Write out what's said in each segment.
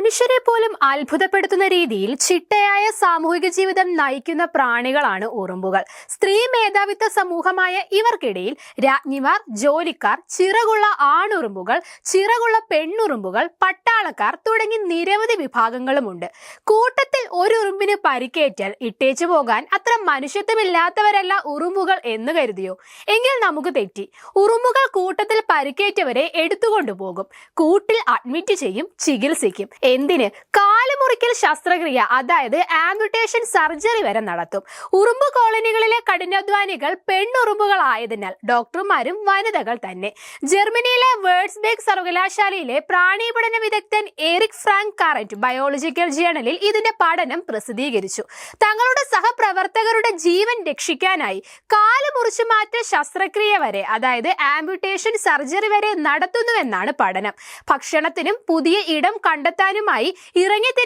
മനുഷ്യരെ പോലും അത്ഭുതപ്പെടുത്തുന്ന രീതിയിൽ ചിട്ടയായ സാമൂഹിക ജീവിതം നയിക്കുന്ന പ്രാണികളാണ് ഉറുമ്പുകൾ. സ്ത്രീ മേധാവിത്വ സമൂഹമായ ഇവർക്കിടയിൽ രാജ്ഞിമാർ ജോലിക്കാർ ചിറകുള്ള ആണുറുമ്പുകൾ ചിറകുള്ള പെണ്ണുറുമ്പുകൾ പട്ടാളക്കാർ തുടങ്ങി നിരവധി വിഭാഗങ്ങളുമുണ്ട്. കൂട്ടത്തിൽ ഒരു ഉറുമ്പിന് പരിക്കേറ്റാൽ ഇട്ടേച്ചു പോകാൻ അത്ര മനുഷ്യത്വമില്ലാത്തവരല്ല ഉറുമ്പുകൾ എന്ന് കരുതിയോ? എങ്കിൽ നമുക്ക് തെറ്റി. ഉറുമ്പുകൾ കൂട്ടത്തിൽ പരിക്കേറ്റവരെ എടുത്തുകൊണ്ടുപോകും. കൂട്ടിൽ അഡ്മിറ്റ് ചെയ്യും ചികിത്സിക്കും. എന്തിന്? കാലുമുറിക്കൽ ശസ്ത്രക്രിയ അതായത് ആംബുട്ടേഷൻ സർജറി വരെ നടത്തും. ഉറുമ്പ് കോളനികളിലെ കഠിനാധ്വാനികൾ പെണ്ണുറുമ്പുകളായതിനാൽ ഡോക്ടർമാരും വനിതകൾ തന്നെ. ജർമ്മനിയിലെ വേർഡ്സ്ബേഗ് സർവകലാശാലയിലെ പ്രാണിപഠന വിദഗ്ധൻ എറിക് ഫ്രാങ്ക് കാറന്റ് ബയോളജിക്കൽ ജേണലിൽ ഇതിന്റെ പഠനം പ്രസിദ്ധീകരിച്ചു. തങ്ങളുടെ സഹപ്രവർത്തകരുടെ ജീവൻ രക്ഷിക്കാനായി കാൽ മാറ്റൽ ശസ്ത്രക്രിയ വരെ അതായത് ആംബുട്ടേഷൻ സർജറി വരെ നടത്തുന്നുവെന്നാണ് പഠനം. ഭക്ഷണത്തിനും പുതിയ ഇടം കണ്ടെത്താനുമായി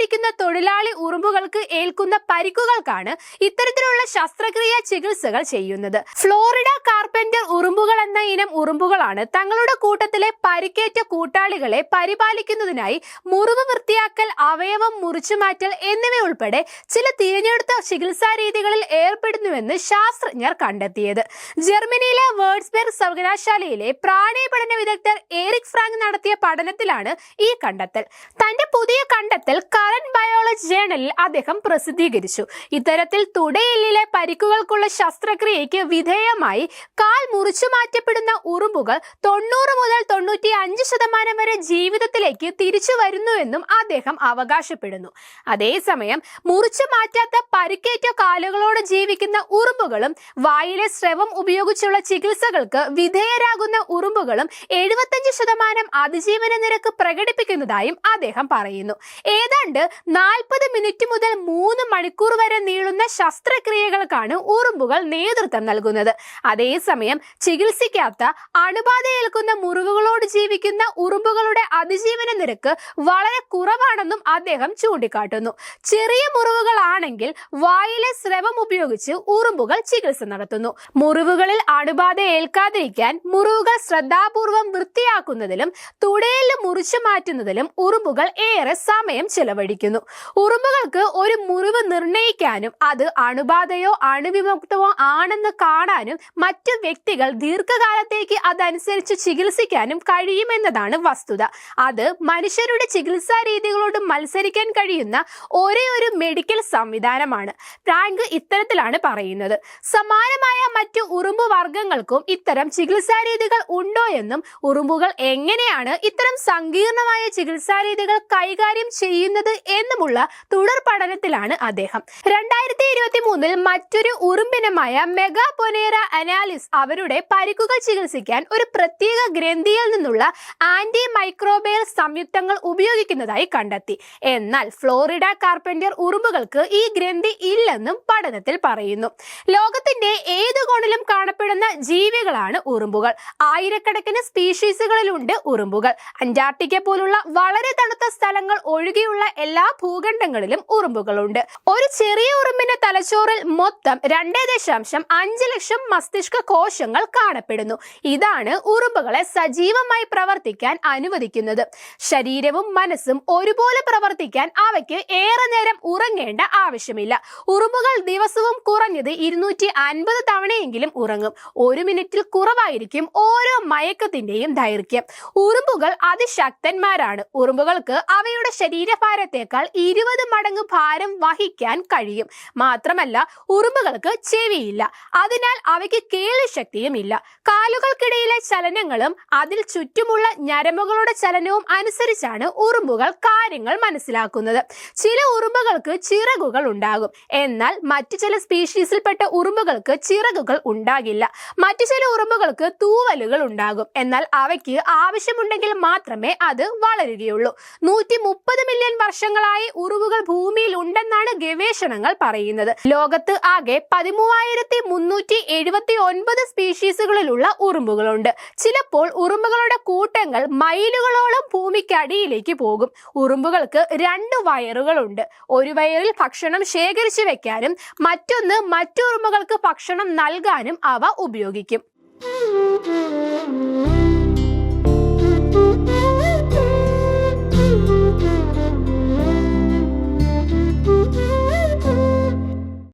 ഇറങ്ങിത്തിരിക്കുന്ന തൊഴിലാളി ഉറുമ്പുകൾക്ക് ഏൽക്കുന്ന പരിക്കുകൾക്കാണ് ഇത്തരത്തിലുള്ള ശസ്ത്രക്രിയ ചികിത്സകൾ ചെയ്യുന്നത്. ഫ്ലോറിഡ കാർപ്പന്റർ ഉറുമ്പുകൾ എന്ന ഇനം ഉറുമ്പുകളാണ് തങ്ങളുടെ കൂട്ടത്തിലെ പരിക്കേറ്റ കൂട്ടാളികളെ പരിപാലിക്കുന്നതിനായി മുറിവ് വൃത്തിയാക്കൽ അവയവം മുറിച്ചുമാറ്റൽ എന്നിവയുൾപ്പെടെ ചില തിരഞ്ഞെടുത്ത ചികിത്സാ രീതികളിൽ ഏർപ്പെടുന്നുവെന്ന് ശാസ്ത്രജ്ഞർ കണ്ടെത്തിയത്. ജർമ്മനിയിലെ വേർഡ്സ്ബെർഗ് സർവകലാശാലയിലെ പ്രാണി പഠന വിദഗ്ധർ എറിക് ഫ്രാങ്ക് നടത്തിയ പഠനത്തിലാണ് ഈ കണ്ടെത്തൽ. തന്റെ പുതിയ കണ്ടെത്തൽ കറന്റ് ബയോളജി ജേണലിൽ അദ്ദേഹം പ്രസിദ്ധീകരിച്ചു. ഇത്തരത്തിൽ തുടയില്ലിലെ പരിക്കുകൾക്കുള്ള ശസ്ത്രക്രിയയ്ക്ക് വിധേയമായി കാൽ മുറിച്ചു മാറ്റപ്പെടുന്ന ഉറുമ്പുകൾ തൊണ്ണൂറ് മുതൽ തൊണ്ണൂറ്റി അഞ്ച് ശതമാനം വരെ ജീവിതത്തിലേക്ക് തിരിച്ചു വരുന്നുവെന്നും അദ്ദേഹം അവകാശപ്പെടുന്നു. അതേസമയം മുറിച്ചു മാറ്റാത്ത പരിക്കേറ്റ കാലുകളോട് ജീവിക്കുന്ന ഉറുമ്പുകളും വായിലെ സ്രവം ഉപയോഗിച്ചുള്ള ചികിത്സകൾക്ക് വിധേയരാകുന്ന ഉറുമ്പുകളും എഴുപത്തഞ്ച് ശതമാനം അതിജീവന നിരക്ക് പ്രകടിപ്പിക്കുന്നതായും അദ്ദേഹം പറയുന്നു. ഏതാണ്ട് നാൽപ്പത് മിനിറ്റ് മുതൽ മൂന്ന് മണിക്കൂർ വരെ നീളുന്ന ശസ്ത്രക്രിയകൾക്കാണ് ഉറുമ്പുകൾ നേതൃത്വം നൽകുന്നത്. അതേസമയം ചികിത്സിക്കാത്ത അണുബാധയേൽക്കുന്ന മുറിവുകളോട് ജീവിക്കുന്ന ഉറുമ്പുകളുടെ അതിജീവന നിരക്ക് വളരെ കുറവാണെന്നും അദ്ദേഹം ചൂണ്ടിക്കാട്ടുന്നു. ചെറിയ മുറിവുകളാണെങ്കിൽ വായിലെ സ്രവം ഉപയോഗിച്ച് ഉറുമ്പുകൾ ചികിത്സ നടത്തുന്നു. മുറിവുകളിൽ അണുബാധ ഏൽക്കാതിരിക്കാൻ മുറിവുകൾ ശ്രദ്ധാപൂർവം വൃത്തിയാക്കുന്നതിലും തുടയിൽ മുറിച്ചു മാറ്റുന്നതിലും ഉറുമ്പുകൾ ഏറെ സമയം ചെലവഴിക്കുന്നു ഉറുമ്പുകൾക്ക് ഒരു മുറിവ് നിർണയിക്കാനും അത് അണുബാധയോ അണുവിമുക്തമോ ആണെന്ന് കാണാനും മറ്റു വ്യക്തികൾ ദീർഘകാലത്തേക്ക് അതനുസരിച്ച് ചികിത്സിക്കാനും കഴിയുമെന്നതാണ് വസ്തുത. അത് മനുഷ്യരുടെ ചികിത്സാ രീതികളോട് മത്സരിക്കാൻ കഴിയുന്ന ഒരേ ഒരു മെഡിക്കൽ സംവിധാനമാണ്. പ്രാങ്ക് ഇത്തരത്തിലാണ് പറയുന്നത്. സമാനമായ മറ്റു ഉറുമ്പ് വർഗങ്ങൾക്കും ഇത്തരം ചികിത്സാ രീതികൾ ഉണ്ടോ എന്നും ഉറുമ്പുകൾ എങ്ങനെയാണ് ഇത്തരം സങ്കീർണമായ ചികിത്സാ രീതികൾ കൈകാര്യം ചെയ്യുന്നത് എന്നുമുള്ള തുടർ പഠനത്തിലാണ് അദ്ദേഹം. രണ്ടായിരത്തി ഇരുപത്തി മൂന്നിൽ മറ്റൊരു ഉറുമ്പിനമായ മെഗാ പൊനേറ അനാലിസ് അവരുടെ പരിക്കുകൾ ചികിത്സിക്കാൻ ഒരു പ്രത്യേക ഗ്രന്ഥിയിൽ നിന്നുള്ള ആന്റി മൈക്രോബയൽ സംയുക്തങ്ങൾ ഉപയോഗിക്കുന്നതായി കണ്ടെത്തി. എന്നാൽ ഫ്ലോറിഡ കാർപ്പന്റർ ഉറുമ്പുകൾക്ക് ഈ ഗ്രന്ഥി ഇല്ലെന്നും പഠനത്തിൽ പറയുന്നു. ലോകത്തിന്റെ ഏത് കോണിലും കാണപ്പെടുന്ന ജീവികളാണ് ഉറുമ്പുകൾ. ആയിരക്കണക്കിന് സ്പീഷീസുകളിലുണ്ട് ഉറുമ്പുകൾ. അന്റാർട്ടിക്ക പോലുള്ള വളരെ തണുത്ത സ്ഥലങ്ങൾ ഒഴികെയുള്ള എല്ലാ ഭൂഖണ്ഡങ്ങളിലും ഉറുമ്പുകളുണ്ട്. ഒരു ചെറിയ ഉറുമ്പിന്റെ തലച്ചോറിൽ മൊത്തം രണ്ടേ ദശാംശം അഞ്ച് ലക്ഷം മസ്തിഷ്ക കോശങ്ങൾ കാണപ്പെടുന്നു. ഇതാണ് ഉറുമ്പുകളെ സജീവമായി പ്രവർത്തിക്കാൻ അനുവദിക്കുന്നത്. ശരീരവും മനസ്സും ഒരുപോലെ പ്രവർത്തിക്കാൻ അവയ്ക്ക് ഏറെ നേരം ഉറങ്ങേണ്ട ആവശ്യമില്ല. ഉറുമ്പുകൾ ദിവസവും കുറഞ്ഞത് ഇരുന്നൂറ്റി അൻപത് തവണയെങ്കിലും ഉറങ്ങും. ഒരു മിനിറ്റിൽ കുറവായിരിക്കും ഓരോ മയക്കത്തിന്റെയും ദൈർഘ്യം. ഉറുമ്പുകൾ അതിശക്തന്മാരാണ്. ഉറുമ്പുകൾക്ക് അവയുടെ ശരീരഭാരത്തേക്കാൾ ഇരുപത് മടങ്ങ് ഭാരം വഹിക്കാൻ കഴിയും. മാത്രമല്ല ഉറുമ്പുകൾക്ക് ചെവിയില്ല. അതിനാൽ അവയ്ക്ക് കേൾവിശക്തിയും ഇല്ല കാലുകൾക്കിടയിലെ ചലനങ്ങളും അതിൽ ചുറ്റുമുള്ള ഞരമ്പുകളുടെ ചലനവും അനുസരിച്ചാണ് ഉറുമ്പുകൾ കാര്യങ്ങൾ മനസ്സിലാക്കുന്നത്. ചില ഉറുമ്പുകൾക്ക് ചിറകുകൾ ഉണ്ടാകും. എന്നാൽ മറ്റു ചില സ്പീഷീസിൽപ്പെട്ട ഉറുമ്പുകൾക്ക് ചിറകുകൾ ഉണ്ടാകില്ല. മറ്റു ചില ഉറുമ്പുകൾക്ക് തൂവലുകൾ ഉണ്ടാകും. എന്നാൽ അവയ്ക്ക് ആവശ്യമുണ്ടെങ്കിൽ മാത്രമേ അത് വളരുകയുള്ളൂ. നൂറ്റി മുപ്പത് മില്യൺ വർഷങ്ങളായി ഉറുമ്പുകൾ ഭൂമിയിൽ ഉണ്ടെന്നാണ് ഗവേഷണങ്ങൾ പറയുന്നത്. ലോകത്ത് ആകെ പതിമൂവായിരത്തി മുന്നൂറ്റി എഴുപത്തി ഒൻപത് സ്പീഷീസുകളിലുള്ള ഉറുമ്പുകളുണ്ട്. ചിലപ്പോൾ ഉറുമ്പുകളുടെ കൂട്ടങ്ങൾ മൈലുകളോളം ഭൂമിക്കടിയിലേക്ക് പോകും. ഉറുമ്പുകൾക്ക് രണ്ട് വയറുകളുണ്ട്. ഒരു വയറിൽ ഭക്ഷണം ശേഖരിച്ചു വെക്കാനും മറ്റൊന്ന് മറ്റുറുമ്പുകൾക്ക് ഭക്ഷണം നൽകാനും അവ ഉപയോഗിക്കും.